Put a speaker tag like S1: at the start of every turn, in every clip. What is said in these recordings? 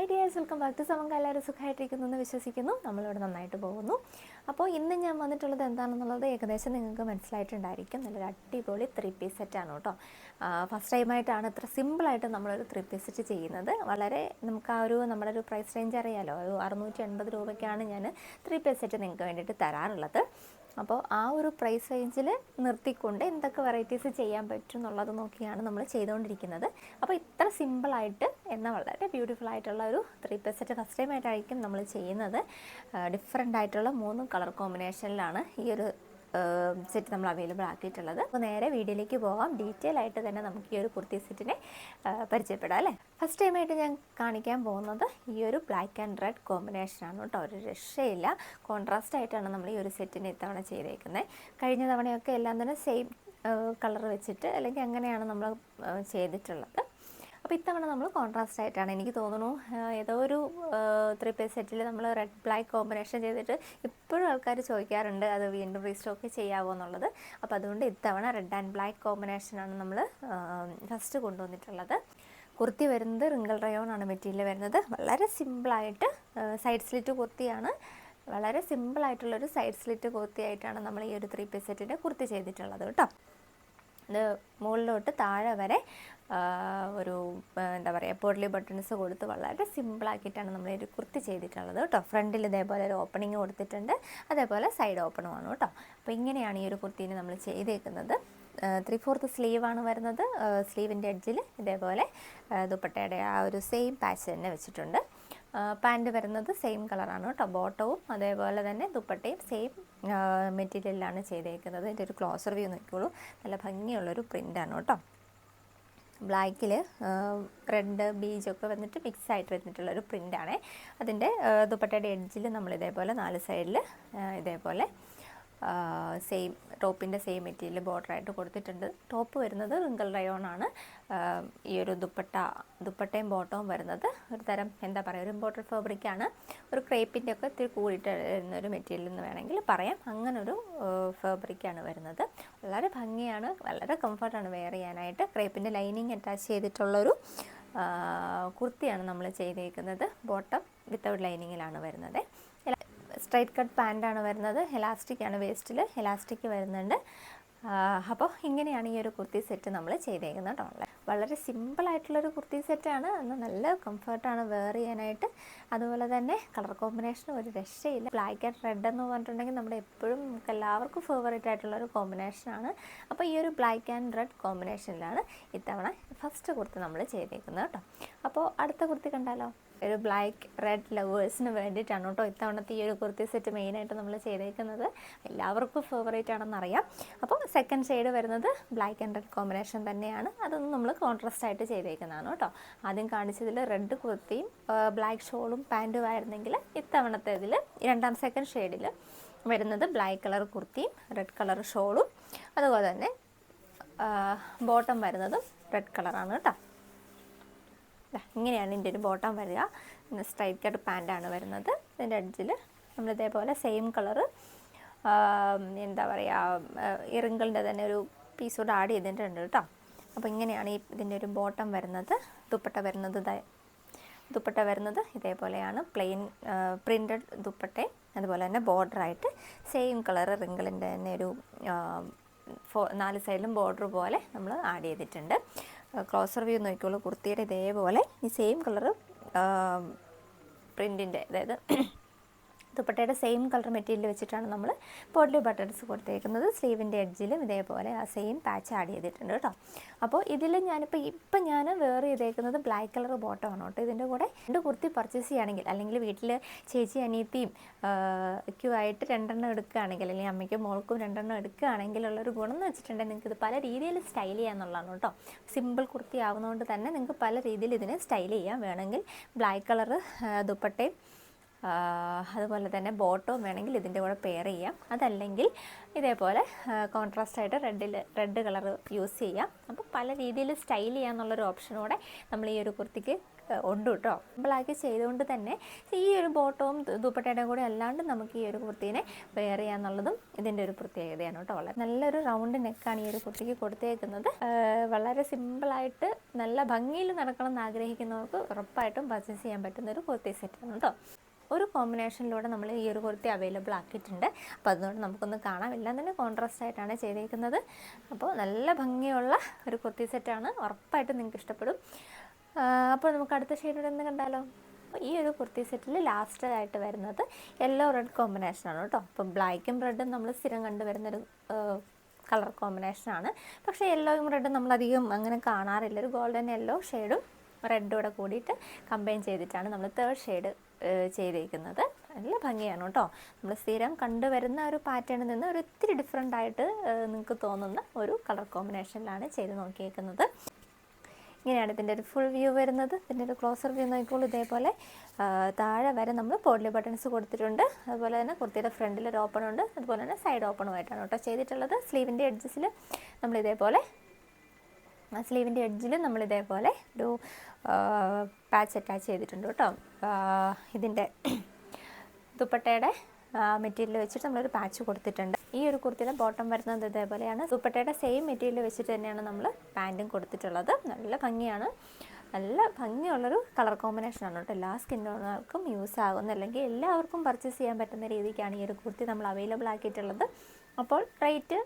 S1: Hi dears welcome back to സമങ്ക എല്ലാവരും സുഖമായിട്ടിരിക്കുന്നു എന്ന് വിശ്വസിക്കുന്നു. നമ്മളിവിടെ നന്നായിട്ട് പോകുന്നു. അപ്പോൾ ഇന്ന് ഞാൻ വന്നിട്ടുള്ളത് എന്താണെന്നുള്ളത് ഏകദേശം നിങ്ങൾക്ക് മനസ്സിലായിട്ടുണ്ടായിരിക്കും. നല്ലൊരു അടിപൊളി ത്രീ പീസ് സെറ്റാണ് കേട്ടോ. ഫസ്റ്റ് ടൈമായിട്ടാണ് ഇത്ര സിമ്പിളായിട്ട് നമ്മളൊരു ത്രീ പീസ് സെറ്റ് ചെയ്യുന്നത്. വളരെ നമുക്ക് ആ ഒരു നമ്മുടെ ഒരു പ്രൈസ് റേഞ്ച് അറിയാലോ. ഒരു അറുന്നൂറ്റി എൺപത് രൂപയ്ക്കാണ് ഞാൻ ത്രീ പീസ് സെറ്റ് നിങ്ങൾക്ക് വേണ്ടിയിട്ട് തരാറുള്ളത്. അപ്പോൾ ആ ഒരു പ്രൈസ് റേഞ്ചിൽ നിർത്തിക്കൊണ്ട് എന്തൊക്കെ വെറൈറ്റീസ് ചെയ്യാൻ പറ്റും എന്നുള്ളത് നോക്കിയാണ് നമ്മൾ ചെയ്തുകൊണ്ടിരിക്കുന്നത്. അപ്പോൾ ഇത്ര സിമ്പിളായിട്ട് എന്നാൽ വളരെ ബ്യൂട്ടിഫുൾ ആയിട്ടുള്ള ഒരു three piece set first time ആയിട്ടായിരിക്കും നമ്മൾ ചെയ്യുന്നത്. ഡിഫറെന്റ് ആയിട്ടുള്ള മൂന്ന് കളർ കോമ്പിനേഷനിലാണ് ഈ ഒരു സെറ്റ് നമ്മൾ അവൈലബിൾ ആക്കിയിട്ടുള്ളത്. അപ്പോൾ നേരെ വീഡിയോയിലേക്ക് പോകാം ഡീറ്റെയിൽ ആയിട്ട് തന്നെ നമുക്ക് ഈ ഒരു കുർത്തി സെറ്റിനെ പരിചയപ്പെടാം അല്ലേ? ഫസ്റ്റ് ടൈമായിട്ട് ഞാൻ കാണിക്കാൻ പോകുന്നത് ഈ ഒരു ബ്ലാക്ക് ആൻഡ് റെഡ് കോമ്പിനേഷനാണ് കേട്ടോ. ഒരു രക്ഷയില്ല. കോൺട്രാസ്റ്റ് ആയിട്ടാണ് നമ്മൾ ഈ ഒരു സെറ്റിനെ ഇത്തവണ ചെയ്തേക്കുന്നത് കഴിഞ്ഞ തവണയൊക്കെ എല്ലാം തന്നെ സെയിം കളർ വെച്ചിട്ട് അല്ലെങ്കിൽ അങ്ങനെയാണ് നമ്മൾ ചെയ്തിട്ടുള്ളത്. അപ്പോൾ ഇത്തവണ നമ്മൾ കോൺട്രാസ്റ്റ് ആയിട്ടാണ്. എനിക്ക് തോന്നുന്നു ഏതോ ഒരു ത്രീ പീസ് സെറ്റിൽ നമ്മൾ റെഡ് ബ്ലാക്ക് കോമ്പിനേഷൻ ചെയ്തിട്ട് ഇപ്പോഴും ആൾക്കാർ ചോദിക്കാറുണ്ട് അത് വീണ്ടും റീസ്റ്റോക്ക് ചെയ്യാവോ എന്നുള്ളത്. അപ്പോൾ അതുകൊണ്ട് ഇത്തവണ റെഡ് ആൻഡ് ബ്ലാക്ക് കോമ്പിനേഷനാണ് നമ്മൾ ഫസ്റ്റ് കൊണ്ടുവന്നിട്ടുള്ളത്. കുർത്തി വരുന്നത് റിങ്കിൾ റയോൺ ആണ് മെറ്റീരിയൽ വരുന്നത്. വളരെ സിമ്പിളായിട്ട് സൈഡ് സ്ലിറ്റ് കുർത്തിയാണ്. വളരെ സിമ്പിളായിട്ടുള്ളൊരു സൈഡ് സ്ലിറ്റ് കുർത്തിയായിട്ടാണ് നമ്മൾ ഈ ഒരു ത്രീ പീസ് സെറ്റിന്റെ കുർത്തി ചെയ്തിട്ടുള്ളത് കേട്ടോ. ഇത് മുകളിലോട്ട് താഴെ വരെ ഒരു എന്താ പറയുക പൊടലി ബട്ടൺസ് കൊടുത്ത് വളരെ സിമ്പിളാക്കിയിട്ടാണ് നമ്മൾ ഒരു കുർത്തി ചെയ്തിട്ടുള്ളത് കേട്ടോ. ഫ്രണ്ടിൽ ഇതേപോലെ ഒരു ഓപ്പണിങ് കൊടുത്തിട്ടുണ്ട്. അതേപോലെ സൈഡ് ഓപ്പണും ആണ് കേട്ടോ. അപ്പോൾ ഇങ്ങനെയാണ് ഈ ഒരു കുർത്തീനെ നമ്മൾ ചെയ്തേക്കുന്നത്. ത്രീ ഫോർത്ത് സ്ലീവാണ് വരുന്നത്. സ്ലീവിന്റെ എഡ്ജിൽ ഇതേപോലെ ദുപ്പട്ടയുടെ ആ ഒരു സെയിം പാച്ച് തന്നെ വെച്ചിട്ടുണ്ട്. പാന്റ് വരുന്നത് സെയിം കളറാണ് കേട്ടോ. ബോട്ടവും അതേപോലെ തന്നെ ദുപ്പട്ടയും സെയിം മെറ്റീരിയലിലാണ് ചെയ്തേക്കുന്നത്. ഇതിന്റെ ഒരു ക്ലോസർ വ്യൂ നോക്കിക്കോളൂ. നല്ല ഭംഗിയുള്ളൊരു പ്രിന്റാണ് കേട്ടോ. ബ്ലാക്കിൽ റെഡ് ബീജൊക്കെ വന്നിട്ട് മിക്സ് ആയിട്ട് വന്നിട്ടുള്ളൊരു പ്രിന്റാണ് അതിന്റെ ദുപ്പട്ടയുടെ എഡ്ജിൽ നമ്മൾ ഇതേപോലെ നാല് സൈഡിൽ ഇതേപോലെ സെയിം ടോപ്പിന്റെ സെയിം മെറ്റീരിയൽ ബോർഡറായിട്ട് കൊടുത്തിട്ടുണ്ട്. ടോപ്പ് വരുന്നത് റിങ്കിൾ റയോൺ ആണ്. ഈ ഒരു ദുപ്പട്ട ദുപ്പട്ടയും ബോട്ടവും വരുന്നത് ഒരു തരം എന്താ പറയുക ഒരു ഇമ്പോർട്ടഡ് ഫാബ്രിക്കാണ് ഒരു ക്രേപ്പിന്റെ ഒക്കെ ഇത്തിരി കൂടിയിട്ട് വരുന്ന ഒരു മെറ്റീരിയൽ എന്ന് വേണമെങ്കിൽ പറയാം. അങ്ങനൊരു ഫാബ്രിക്കാണ് വരുന്നത്. വളരെ ഭംഗിയാണ് വളരെ കംഫർട്ടാണ് വെയർ ചെയ്യാനായിട്ട്. ക്രേപ്പിന്റെ ലൈനിങ് അറ്റാച്ച് ചെയ്തിട്ടുള്ളൊരു കുർത്തിയാണ് നമ്മൾ ചെയ്തേക്കുന്നത്. ബോട്ടം വിത്തൗട്ട് ലൈനിങ്ങിലാണ് വരുന്നത്. സ്ട്രൈറ്റ് കട്ട് പാന്റാണ് വരുന്നത്. എലാസ്റ്റിക് ആണ് വേസ്റ്റിൽ എലാസ്റ്റിക് വരുന്നുണ്ട്. അപ്പോൾ ഇങ്ങനെയാണ് ഈ ഒരു കുർത്തി സെറ്റ് നമ്മൾ ചെയ്തേക്കുന്നത് കേട്ടോ. വളരെ സിമ്പിളായിട്ടുള്ളൊരു കുർത്തി സെറ്റാണ് അന്ന് നല്ല കംഫർട്ടാണ് വെയർ ചെയ്യാനായിട്ട്. അതുപോലെ തന്നെ കളർ കോമ്പിനേഷൻ ഒരു രക്ഷയില്ല. ബ്ലാക്ക് ആൻഡ് റെഡ് എന്ന് പറഞ്ഞിട്ടുണ്ടെങ്കിൽ നമ്മുടെ എപ്പോഴും നമുക്ക് എല്ലാവർക്കും ഫേവറേറ്റ് ആയിട്ടുള്ളൊരു കോമ്പിനേഷനാണ് അപ്പോൾ ഈ ഒരു ബ്ലാക്ക് ആൻഡ് റെഡ് കോമ്പിനേഷനിലാണ് ഇത്തവണ ഫസ്റ്റ് കുർത്തി നമ്മൾ ചെയ്തേക്കുന്നത് കേട്ടോ. അപ്പോൾ അടുത്ത കുർത്തി കണ്ടാലോ? ഒരു ബ്ലാക്ക് റെഡ് ലവേഴ്സിന് വേണ്ടിയിട്ടാണ് കേട്ടോ ഇത്തവണത്തെ ഈ ഒരു കുർത്തി സെറ്റ് മെയിനായിട്ട് നമ്മൾ ചെയ്തേക്കുന്നത്. എല്ലാവർക്കും ഫേവറേറ്റ് ആണെന്നറിയാം അപ്പോൾ സെക്കൻഡ് ഷെയ്ഡ് വരുന്നത് ബ്ലാക്ക് ആൻഡ് റെഡ് കോമ്പിനേഷൻ തന്നെയാണ്. അതൊന്നും നമ്മൾ കോൺട്രാസ്റ്റ് ആയിട്ട് ചെയ്തേക്കുന്നതാണ് കേട്ടോ. ആദ്യം കാണിച്ചതിൽ റെഡ് കുർത്തിയും ബ്ലാക്ക് ഷോളും പാന്റും ആയിരുന്നെങ്കിൽ ഇത്തവണത്തെ ഇതിൽ രണ്ടാം സെക്കൻഡ് ഷെയ്ഡിൽ വരുന്നത് ബ്ലാക്ക് കളർ കുർത്തിയും റെഡ് കളർ ഷോളും അതുപോലെ തന്നെ ബോട്ടം വരുന്നതും റെഡ് കളറാണ് കേട്ടോ. ഇങ്ങനെയാണ് ഇതിന്റെ ഒരു ബോട്ടം വരിക. സ്ട്രൈറ്റ് കട്ട് പാന്റാണ് വരുന്നത്. ഇതിന്റെ അഡ്ജിൽ നമ്മൾ ഇതേപോലെ സെയിം കളറ് എന്താ പറയുക ഇറിങ്കിളിന്റെ തന്നെ ഒരു പീസ് കൂടെ ആഡ് ചെയ്തിട്ടുണ്ട് കേട്ടോ അപ്പോൾ ഇങ്ങനെയാണ് ഈ ഇതിന്റെ ഒരു ബോട്ടം വരുന്നത്. ദുപ്പട്ട വരുന്നത് ദുപ്പട്ട വരുന്നത് ഇതേപോലെയാണ്. പ്ലെയിൻ പ്രിന്റഡ് ദുപ്പട്ടയും അതുപോലെ തന്നെ ബോർഡറായിട്ട് സെയിം കളർ റിങ്കിളിന്റെ തന്നെ ഒരു നാല് സൈഡിലും ബോർഡർ പോലെ നമ്മൾ ആഡ് ചെയ്തിട്ടുണ്ട്. ക്ലോസർ വ്യൂ നോക്കിക്കോളൂ. കുർത്തിയുടെ ഇതേപോലെ ഈ സെയിം കളറ് പ്രിന്റിന്റെ അതായത് ദുപ്പട്ടയുടെ സെയിം കളർ മെറ്റീരിയൽ വെച്ചിട്ടാണ് നമ്മൾ പോട്ട്ലി ബട്ടൺസ് കൊടുത്തേക്കുന്നത്. സ്ലീവിന്റെ എഡ്ജിലും ഇതേപോലെ ആ സെയിം പാച്ച് ആഡ് ചെയ്തിട്ടുണ്ട് കേട്ടോ. അപ്പോൾ ഇതിൽ ഞാനിപ്പോൾ ഇപ്പം ഞാൻ വേറെ ചെയ്തേക്കുന്നത് ബ്ലാക്ക് കളർ ബോട്ടമാണ് കേട്ടോ. ഇതിന്റെ കൂടെ രണ്ട് കുർത്തി പർച്ചേസ് ചെയ്യുകയാണെങ്കിൽ അല്ലെങ്കിൽ വീട്ടിൽ ചേച്ചി അനിയത്തിയും ഒക്കെ ആയിട്ട് രണ്ടെണ്ണം എടുക്കുകയാണെങ്കിൽ അല്ലെങ്കിൽ അമ്മയ്ക്കും മോൾക്കും രണ്ടെണ്ണം എടുക്കുകയാണെങ്കിൽ ഉള്ളൊരു ഗുണം എന്ന് വെച്ചിട്ടുണ്ടെങ്കിൽ നിങ്ങൾക്ക് ഇത് പല രീതിയിൽ സ്റ്റൈൽ ചെയ്യാമെന്നുള്ളതാണ് കേട്ടോ. സിമ്പിൾ കുർത്തി ആവുന്നതുകൊണ്ട് തന്നെ നിങ്ങൾക്ക് പല രീതിയിൽ ഇതിനെ സ്റ്റൈൽ ചെയ്യാം വേണമെങ്കിൽ ബ്ലാക്ക് കളർ ദുപ്പട്ടയും അതുപോലെ തന്നെ ബോട്ടവും വേണമെങ്കിൽ ഇതിന്റെ കൂടെ പെയർ ചെയ്യാം. അതല്ലെങ്കിൽ ഇതേപോലെ കോൺട്രാസ്റ്റ് ആയിട്ട് റെഡിൽ റെഡ് കളർ യൂസ് ചെയ്യാം. അപ്പോൾ പല രീതിയിൽ സ്റ്റൈൽ ചെയ്യാമെന്നുള്ളൊരു ഓപ്ഷനോടെ നമ്മൾ ഈ ഒരു കുർത്തിക്ക് ഉണ്ട് കേട്ടോ സിമ്പിളാക്കി ചെയ്തുകൊണ്ട് തന്നെ ഈ ഒരു ബോട്ടവും ദുപ്പട്ടയുടെ കൂടെ അല്ലാണ്ട് നമുക്ക് ഈ ഒരു കുർത്തീനെ വെയർ ചെയ്യാന്നുള്ളതും ഇതിന്റെ ഒരു പ്രത്യേകതയാണ് കേട്ടോ വളരെ നല്ലൊരു റൗണ്ട് നെക്കാണ് ഈ ഒരു കുർത്തിക്ക് കൊടുത്തേക്കുന്നത്. വളരെ സിമ്പിളായിട്ട് നല്ല ഭംഗിയിൽ നടക്കണം എന്ന് ആഗ്രഹിക്കുന്നവർക്ക് ഉറപ്പായിട്ടും പർച്ചേസ് ചെയ്യാൻ പറ്റുന്ന ഒരു കുർത്തി സെറ്റാണ് കേട്ടോ ഒരു കോമ്പിനേഷനിലൂടെ നമ്മൾ ഈ ഒരു കുർത്തി അവൈലബിൾ ആക്കിയിട്ടുണ്ട്. അപ്പോൾ അതുകൊണ്ട് നമുക്കൊന്ന് കാണാം. എല്ലാം തന്നെ കോൺട്രാസ്റ്റ് ആയിട്ടാണ് ചെയ്തേക്കുന്നത്. അപ്പോൾ നല്ല ഭംഗിയുള്ള ഒരു കുർത്തി സെറ്റാണ് ഉറപ്പായിട്ടും നിങ്ങൾക്ക് ഇഷ്ടപ്പെടും. അപ്പോൾ നമുക്ക് അടുത്ത ഷെയ്ഡിലൂടെ ഒന്ന് കണ്ടാലോ? അപ്പോൾ ഈ ഒരു കുർത്തി സെറ്റിൽ ലാസ്റ്റ് ആയിട്ട് വരുന്നത് യെല്ലോ റെഡ് കോമ്പിനേഷനാണ് കേട്ടോ. അപ്പം ബ്ലാക്കും റെഡും നമ്മൾ സ്ഥിരം കണ്ടുവരുന്നൊരു കളർ കോമ്പിനേഷനാണ് പക്ഷേ യെല്ലോയും റെഡും നമ്മളധികം അങ്ങനെ കാണാറില്ല. ഒരു ഗോൾഡൻ യെല്ലോ ഷെയ്ഡും റെഡും കൂടെ കൂടിയിട്ട് കമ്പൈൻ ചെയ്തിട്ടാണ് നമ്മൾ തേർഡ് ഷെയ്ഡ് ചെയ്തേക്കുന്നത്. നല്ല ഭംഗിയാണ് കേട്ടോ. നമ്മൾ സ്ഥിരം കണ്ടുവരുന്ന ഒരു പാറ്റേണിൽ നിന്ന് ഒരു ഒത്തിരി ഡിഫറെന്റ് ആയിട്ട് നിങ്ങൾക്ക് തോന്നുന്ന ഒരു കളർ കോമ്പിനേഷനിലാണ് ചെയ്ത് നോക്കിയേക്കുന്നത്. ഇങ്ങനെയാണ് ഇതിന്റെ ഒരു ഫുൾ വ്യൂ വരുന്നത്. ഇതിന്റെ ഒരു ക്ലോസർ വ്യൂ നോക്കിക്കോളൂ. ഇതേപോലെ താഴെ വരെ നമ്മൾ പോഡ്ലി ബട്ടൺസ് കൊടുത്തിട്ടുണ്ട്. അതുപോലെ തന്നെ കുർത്തിയുടെ ഫ്രണ്ടിൽ ഒരു ഓപ്പൺ ഉണ്ട്. അതുപോലെ തന്നെ സൈഡ് ഓപ്പണുമായിട്ടാണ് കേട്ടോ ചെയ്തിട്ടുള്ളത്. സ്ലീവിന്റെ എഡ്ജസിൽ നമ്മൾ ഇതേപോലെ സ്ലീവിന്റെ എഡ്ജിൽ നമ്മൾ ഇതേപോലെ ഒരു പാച്ച് അറ്റാച്ച് ചെയ്തിട്ടുണ്ട് കേട്ടോ. ഇതിന്റെ ദുപ്പട്ടയുടെ മെറ്റീരിയൽ വെച്ചിട്ട് നമ്മളൊരു പാച്ച് കൊടുത്തിട്ടുണ്ട്. ഈ ഒരു കുർത്തിയുടെ ബോട്ടം വരുന്നത് ഇതേപോലെയാണ്. ദുപ്പട്ടയുടെ സെയിം മെറ്റീരിയൽ വെച്ചിട്ട് തന്നെയാണ് നമ്മൾ പാന്റും കൊടുത്തിട്ടുള്ളത്. നല്ല ഭംഗിയാണ്. നല്ല ഭംഗിയുള്ളൊരു കളർ കോമ്പിനേഷനാണ് കേട്ടോ. എല്ലാ സ്കിൻ ടോണുകൾക്കും യൂസ് ആകുന്ന അല്ലെങ്കിൽ എല്ലാവർക്കും പർച്ചേസ് ചെയ്യാൻ പറ്റുന്ന രീതിക്കാണ് ഈ ഒരു കുർത്തി നമ്മൾ അവൈലബിൾ ആക്കിയിട്ടുള്ളത്. അപ്പോൾ റേറ്റ്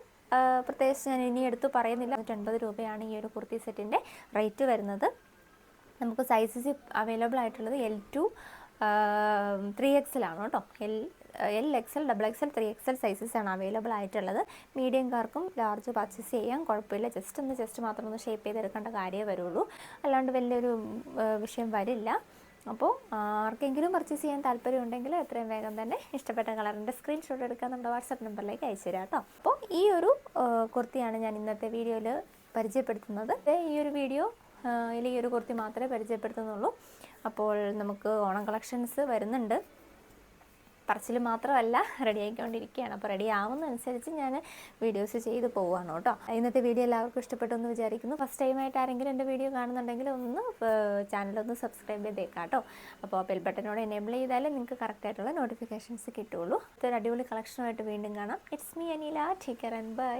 S1: പ്രത്യേകിച്ച് ഞാൻ ഇനി എടുത്തു പറയുന്നില്ല. നൂറ്റൻപത് രൂപയാണ് ഈ ഒരു കുർത്തി സെറ്റിന്റെ റേറ്റ് വരുന്നത്. നമുക്ക് സൈസസ് അവൈലബിൾ ആയിട്ടുള്ളത് എൽ ടു ത്രീ എക്സലാണ് കേട്ടോ. L L XL double XL three XL sizes ആണ് അവൈലബിൾ ആയിട്ടുള്ളത്. മീഡിയംകാർക്കും ലാർജ് പർച്ചേസ് ചെയ്യാം. കുഴപ്പമില്ല. ജസ്റ്റ് ഒന്ന് ജസ്റ്റ് മാത്രം ഒന്ന് ഷേപ്പ് ചെയ്തെടുക്കേണ്ട കാര്യമേ വരുള്ളൂ. അല്ലാണ്ട് വലിയൊരു വിഷയം വരില്ല. അപ്പോൾ ആർക്കെങ്കിലും പർച്ചേസ് ചെയ്യാൻ താല്പര്യം ഉണ്ടെങ്കിൽ എത്രയും വേഗം തന്നെ ഇഷ്ടപ്പെട്ട കളറിന്റെ സ്ക്രീൻഷോട്ട് എടുക്കാൻ നമ്മുടെ വാട്സപ്പ് നമ്പറിലേക്ക് അയച്ചു തരാം കേട്ടോ. അപ്പോൾ ഈ ഒരു കുർത്തിയാണ് ഞാൻ ഇന്നത്തെ വീഡിയോയിൽ പരിചയപ്പെടുത്തുന്നത്. ഈ ഒരു വീഡിയോ ഈ ഒരു കുർത്തി മാത്രമേ പരിചയപ്പെടുത്തുന്നുള്ളൂ. അപ്പോൾ നമുക്ക് ഓണം കളക്ഷൻസ് വരുന്നുണ്ട്. പറച്ചിൽ മാത്രമല്ല റെഡി ആയിക്കൊണ്ടിരിക്കുകയാണ്. അപ്പോൾ റെഡി ആവുന്നതനുസരിച്ച് ഞാൻ വീഡിയോസ് ചെയ്ത് പോവുകയാണ് കേട്ടോ. ഇന്നത്തെ വീഡിയോ എല്ലാവർക്കും ഇഷ്ടപ്പെട്ടു എന്ന് വിചാരിക്കുന്നു. ഫസ്റ്റ് ടൈമായിട്ട് ആരെങ്കിലും എന്റെ വീഡിയോ കാണുന്നുണ്ടെങ്കിൽ ഒന്ന് ചാനലൊന്ന് സബ്സ്ക്രൈബ് ചെയ്തേക്കാം കേട്ടോ. അപ്പോൾ ബെൽ ബട്ടനോട് എനേബിൾ ചെയ്താലേ നിങ്ങൾക്ക് കറക്റ്റായിട്ടുള്ള നോട്ടിഫിക്കേഷൻസ് കിട്ടുള്ളൂ ഒരു അടിപൊളി കളക്ഷനുമായിട്ട് വീണ്ടും കാണാം. It's me Anila take care and bye